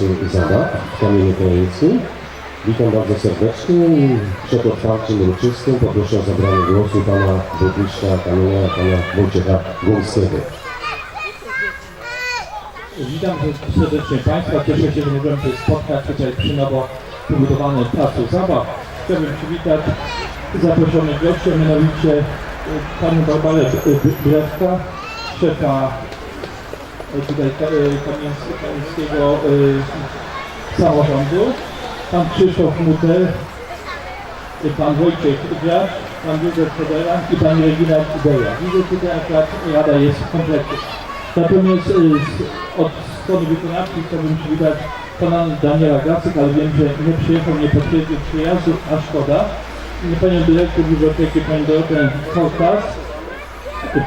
placu zabaw w Kamieniu Krajeńskim. Witam bardzo serdecznie i przed otwarciem uroczystym poproszę o zabranie głosu pana burmistrza Kamienia, pana Wojciecha Górskiego. Witam serdecznie Państwa. Cieszę się, że możemy się spotkać tutaj przy nowo wybudowanym placu zabaw. Chciałbym przywitać zaproszonych gości, mianowicie y, panią Barbarę Brewka, szefa tutaj Kamieńs- Kamieńskiego y, samorządu, pan Krzysztof Muter, y, pan Wojciech Gracz, pan Józef Federa i pani Regina Ideja. Widzę tutaj akurat Rada jest w komplecie. Natomiast z- od strony wykonawczej chciałbym przywitać pana Daniela Gacyk, ale wiem, że nie przyjechał, nie potwierdził przyjazdu, a szkoda. Panią dyrektor biblioteki, pani Dorotę Kortas,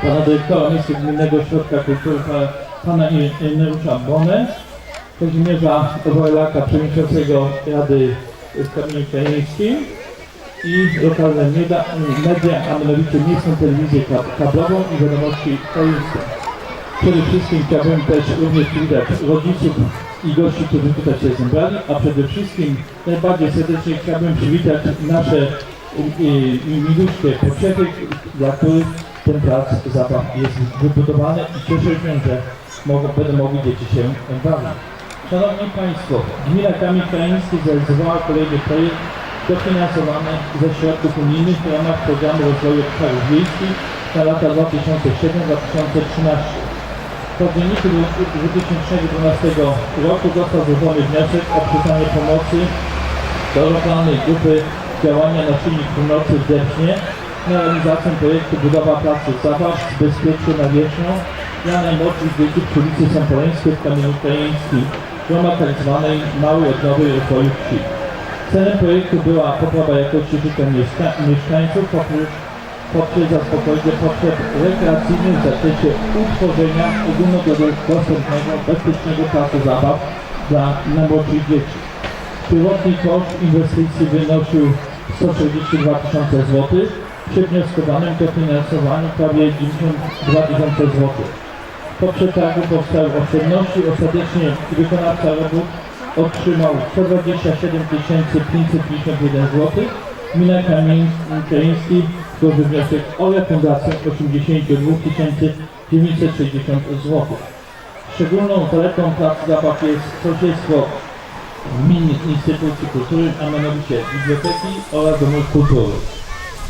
pana dyrektora Miejskiego Gminnego Ośrodka Kultury, pana, pana Irenusza Bonę, Kazimierza Wojlaka, przewodniczącego Rady w Krajeńskim i lokalne media, media, a mianowicie miejską telewizję kab- kablową i wiadomości krajeńskie. Przede wszystkim chciałbym też również przywitać rodziców i gości, którzy tutaj się zebrali, a przede wszystkim najbardziej serdecznie chciałbym przywitać nasze miluśkie pociechy, dla których ten plac zabaw jest wybudowany i cieszę się, że mogą, będą mogli dzieci się bawić. Szanowni Państwo, Gmina Kamień Krajeński zrealizowała kolejny projekt dofinansowany ze środków unijnych w ramach Programu Rozwoju Obszarów Wiejskich na lata 2007-2013. W październiku 2012 roku został złożony wniosek o przyznanie pomocy do lokalnej grupy działania na silnik północy w na realizację projektu budowa placu zabaw z bezpieczną nawierzchnią dla najmłodszych dzieci przy ulicy Sąpoleńskiej w Kamieniu Krajeńskim w ramach tzw. małej odnowy rozwoju wsi. Celem projektu była poprawa jakości życia mieszka- mieszkańców poprzez poprzez zaspokojenie potrzeb rekreacyjnych w zakresie utworzenia ogólnodostępnego, bezpiecznego placu zabaw dla najmłodszych dzieci. Pierwotny koszt inwestycji wynosił 162 tysiące złotych, przy wnioskowanym dofinansowaniu prawie 92 tysiące złotych. Po przetargu powstały oszczędności, ostatecznie wykonawca robót otrzymał 127 551 zł. Gmina Kamień Krajeński złożył wniosek o refundację 82 960 zł. Szczególną zaletą placu zabaw jest sąsiedztwo gminnych instytucji kultury, a mianowicie biblioteki oraz domów kultury.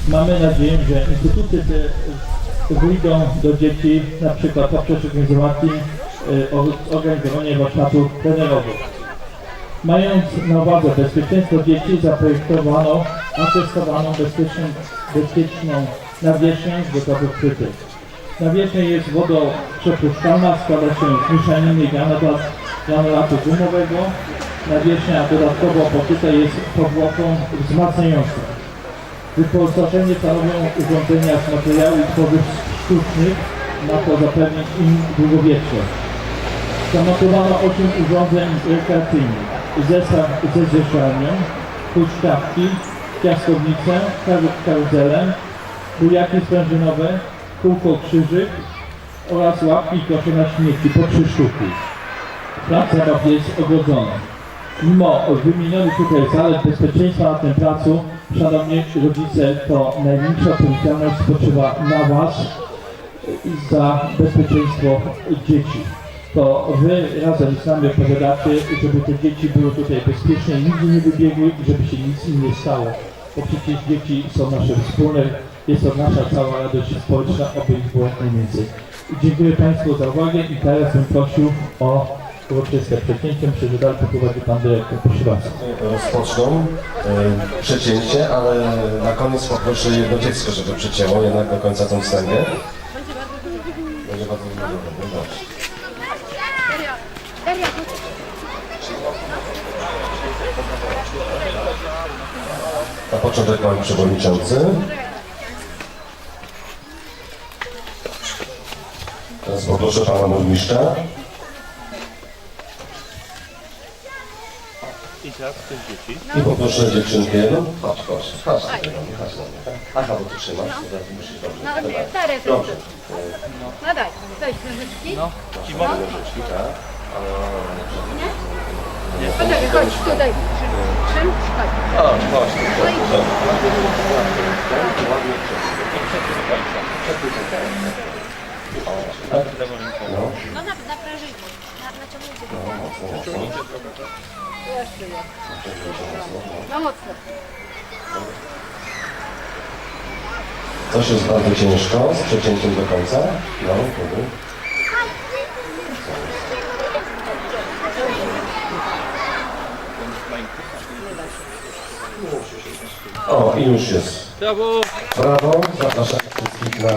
Mamy nadzieję, że instytucje te wyjdą do dzieci na przykład poprzez organizowanie, y, o- organizowanie warsztatów trenerowych. Mając na uwadze bezpieczeństwo dzieci, zaprojektowano atestowaną bezpieczną, bezpieczną nawierzchnię z gotowych przytyk. Nawierzchnia jest wodoprzepuszczalna, składa się z mieszaniny granulat, granulatu gumowego. Nawierzchnia dodatkowo pokryta jest powłoką wzmacniającą. Wyposażenie stanowią urządzenia z i tworzyw sztucznych, ma to zapewnić im długowieczność. Zamontowano 8 urządzeń rekreacyjnych, zestaw ze zjeżdżalnią, huśtawki, piaskownicę, kar- karuzelę, bujaki sprężynowe, kółko krzyżyk oraz łapki kosze na śmieci po trzy sztuki. Plac jest ogrodzony. Mimo wymienionych tutaj zalet bezpieczeństwa na tym placu, szanowni rodzice, to największa odpowiedzialność spoczywa na Was za bezpieczeństwo dzieci. To Wy razem z nami odpowiadacie, żeby te dzieci były tutaj bezpieczne, nigdy nie wybiegły i żeby się nic im nie stało. Bo przecież dzieci są nasze wspólne, jest to nasza cała radość społeczna, oby ich było najwięcej. Dziękuję Państwu za uwagę i teraz bym prosił o uroczyste przecięcie. Myślę, że dalej poprowadzi Pan Dyrektor. Proszę bardzo. rozpoczną e, przecięcie, ale na koniec poproszę jedno dziecko, żeby przecięło jednak do końca tą wstęgę. Będzie bardzo dużo. Dobrze. Na początek Pan Przewodniczący. Teraz poproszę Pana Burmistrza. I poproszę dziewczynkę jedną. Chodź, chodź, chodź. Chodź, chodź do mnie. Aha, bo ty trzymasz, to teraz musisz dobrze. No, cztery Dobrze. No daj, weź nożyczki. No. Masz nożyczki, tak? Poczekaj, chodź tutaj. Czym? Chodź. O, właśnie. No na, na prężyku. Jeszcze. No mocno. Coś jest bardzo ciężko, z przecięciem do końca. No, próbuj. O, i już jest. Brawo! Brawo, zapraszam wszystkich na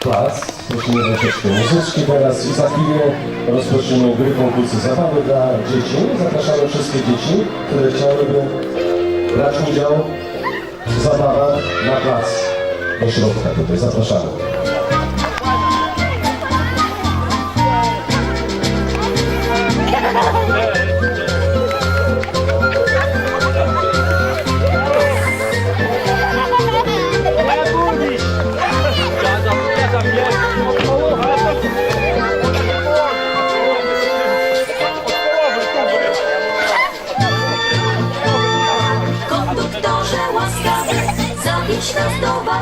plac. Prosimy troszeczkę muzyczki teraz i za chwilę rozpoczniemy gry konkursy zabawy dla dzieci. Zapraszamy wszystkie dzieci, które chciałyby brać udział w zabawach na plac do środka tutaj. Zapraszamy.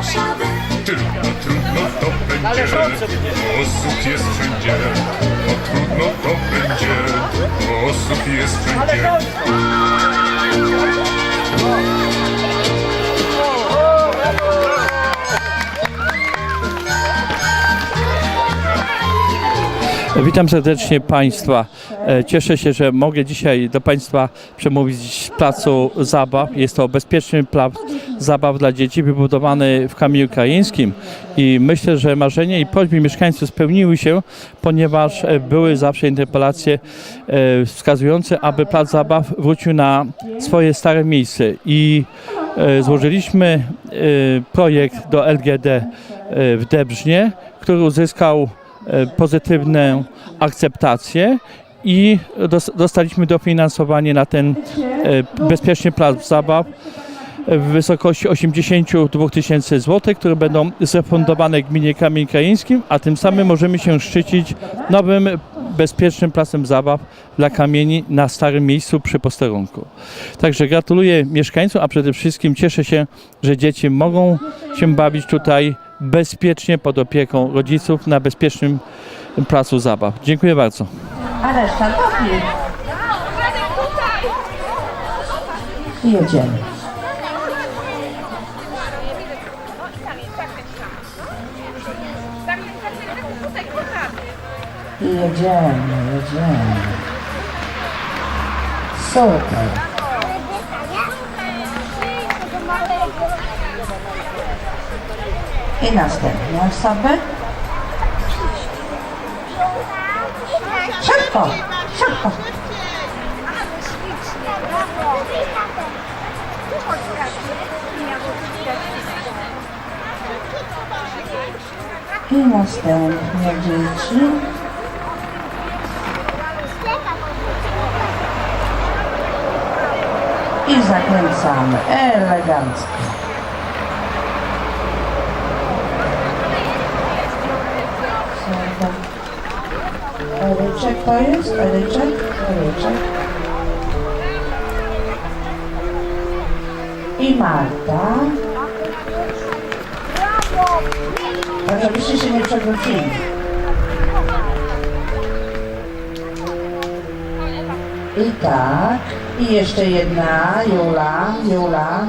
Trudno, trudno to będzie, osób jest wszędzie. O trudno to będzie, osób jest wszędzie. Witam serdecznie Państwa. E, Cieszę się, że mogę dzisiaj do Państwa przemówić z placu zabaw. Jest to bezpieczny plac zabaw dla dzieci wybudowany w kamieniu ukraińskim i myślę, że marzenie i prośby mieszkańców spełniły się, ponieważ e, były zawsze interpelacje e, wskazujące, aby plac zabaw wrócił na swoje stare miejsce i złożyliśmy projekt do LGD w Debrznie, który uzyskał pozytywną akceptację i dos- dostaliśmy dofinansowanie na ten e, bezpieczny plac zabaw w wysokości 82 tysięcy złotych, które będą zrefundowane gminie Kamień Krajeńskim, a tym samym możemy się szczycić nowym bezpiecznym placem zabaw dla kamieni na starym miejscu przy posterunku. Także gratuluję mieszkańcom, a przede wszystkim cieszę się, że dzieci mogą się bawić tutaj bezpiecznie pod opieką rodziców na bezpiecznym placu zabaw. Dziękuję bardzo. A reszta dopi. I jedziemy. I jedziemy, jedziemy. Super. I następne osoby. Szybko, szybko. I następnie dzieci. I zakręcamy elegancko. Super. Eryczek to jest? Eryczek? Eryczek. I Marta. No żebyście się nie przewrócili. I tak. I jeszcze jedna. Jula. Jula.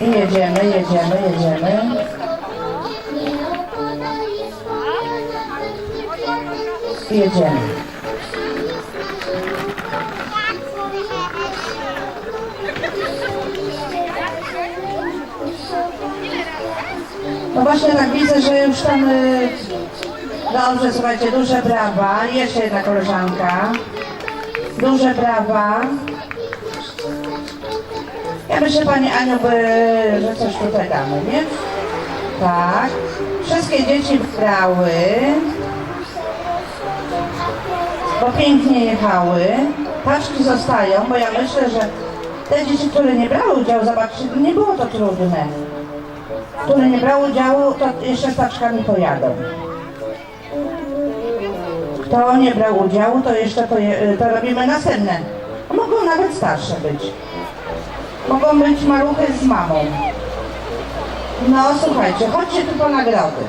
I jedziemy, jedziemy, jedziemy. I jedziemy. No właśnie tak widzę, że już tam... y, Dobrze, słuchajcie, duże brawa. Jeszcze jedna koleżanka. Duże brawa. Myślę, Pani Aniu, by, że coś tutaj damy, nie? Tak. Wszystkie dzieci brały. bo pięknie jechały. Paczki zostają, bo ja myślę, że te dzieci, które nie brały udziału, zobaczcie, nie było to trudne. Które nie brały udziału, to jeszcze z paczkami pojadą. Kto nie brał udziału, to jeszcze poje, to robimy następne. Mogą nawet starsze być. Mogą być maluchy z mamą. No słuchajcie, chodźcie tu po nagrody.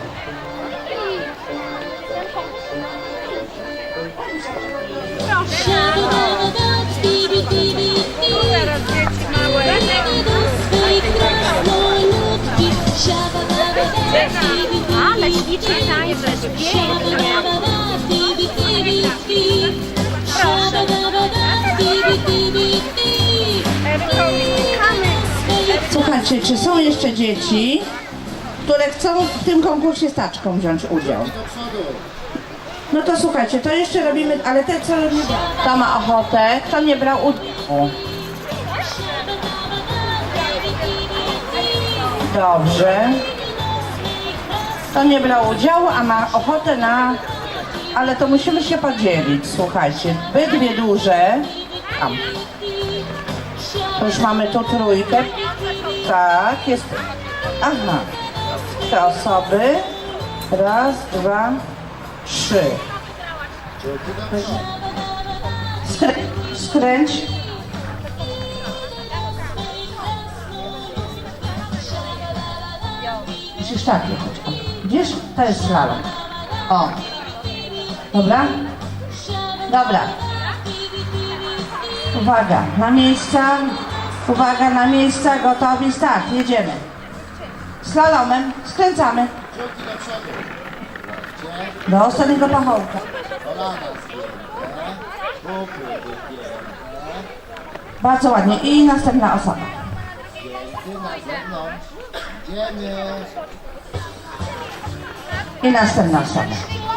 Ale ślicznie tańczysz, pięknie. Czy są jeszcze dzieci, które chcą w tym konkursie z taczką wziąć udział? No to słuchajcie, to jeszcze robimy, ale te co robimy? Kto ma ochotę, kto nie brał udziału? Dobrze. Kto nie brał udziału, a ma ochotę na... Ale to musimy się podzielić, słuchajcie. Bydwie duże. Tam. To już mamy tu trójkę. Tak, jest. Aha. Te osoby. Raz, dwa, trzy. Skrę... Skręć. Musisz tak jechać. Widzisz? To jest slalom. O. Dobra? Dobra. Uwaga, na miejsca. Uwaga, na miejsca, gotowi, start, jedziemy. Slalomem, skręcamy. Do ostatniego pachołka. Bardzo ładnie. I następna osoba. I następna osoba.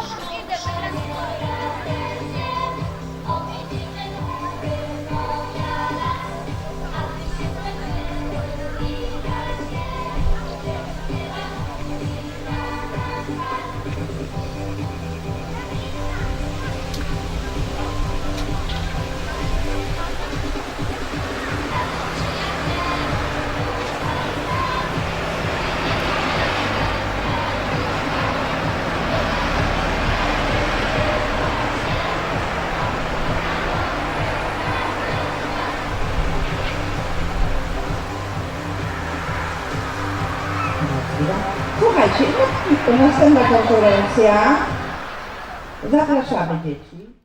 Zapraszamy dzieci.